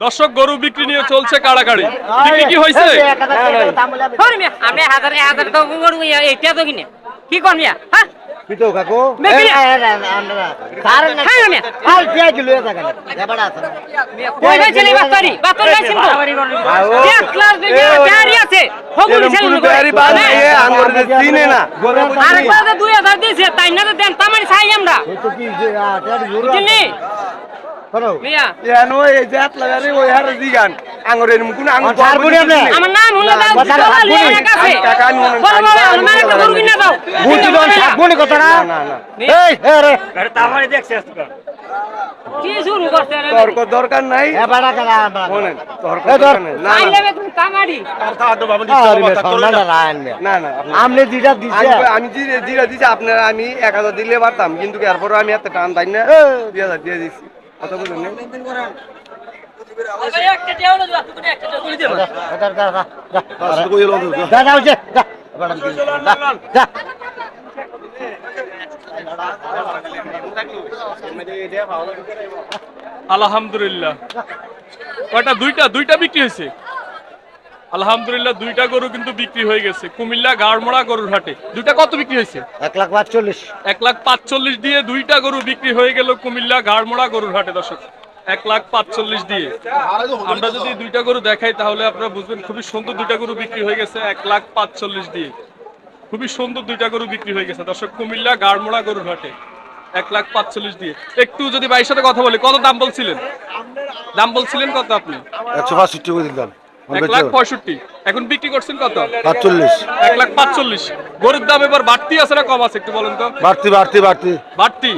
দর্শক গরু বিক্রি নিয়ে চলছে কাড়াকাড়ি। বিক্রি কি হয়েছে? ধর মিয়া, আমি হাজার হাজার তো গরু এইটা তো কিনে। কি কর মিয়া হ্যাঁ? পিতো কাকু। হ্যাঁ এটা দুই হাজার দিয়েছে তাই না তো দেন তামারি চাই আমরা। তর্ক দরকার নাই। আমি- জিরে আপনারা আমি এক হাজার দিলে পারতাম কিন্তু এরপর আমি এত টান তাই না? দিয়ে দিচ্ছি কত বলেন যা। আলহামদুলিল্লাহ। কয়টা? দুইটা দুইটা বিক্রি হয়েছে? আলহামদুলিল্লাহ দুইটা গরু কিন্তু বিক্রি হয়ে গেছে। কুমিল্লা গাড়মোড়া গরুর হাটে। দুইটা কত বিক্রি হয়েছে? এক লাখ পাঁচচল্লিশ। এক লাখ পাঁচচল্লিশ দিয়ে দুইটা গরু বিক্রি হয়ে গেল কুমিল্লা গাড়মোড়া গরুর হাটে দর্শক। এক লাখ পাঁচচল্লিশ দিয়ে। আমরা যদি দুইটা গরু দেখাই তাহলে আপনারা বুঝবেন খুবই সুন্দর দুইটা গরু বিক্রি হয়ে গেছে এক লাখ পাঁচচল্লিশ দিয়ে। খুবই সুন্দর দুইটা গরু বিক্রি হয়ে গেছে দর্শক। কুমিল্লা গাড়মোড়া গরুর হাটে এক লাখ পাঁচচল্লিশ দিয়ে। একটু যদি বাইরের সাথে কথা বলি কত দাম বলছিলেন? দাম বলছিলেন কত আপনি? একশো পাঁচষট্টি দিলাম এক লাখ পঁয়ষট্টি। এখন বিক্রি করছেন কত? পাঁচচল্লিশ। এক লাখ পাঁচচল্লিশ। গরুর দাম এবার বাড়তি আছে না কম আছে একটু বলেন তো? বাড়তি বাড়তি বাড়তি। বাড়তি?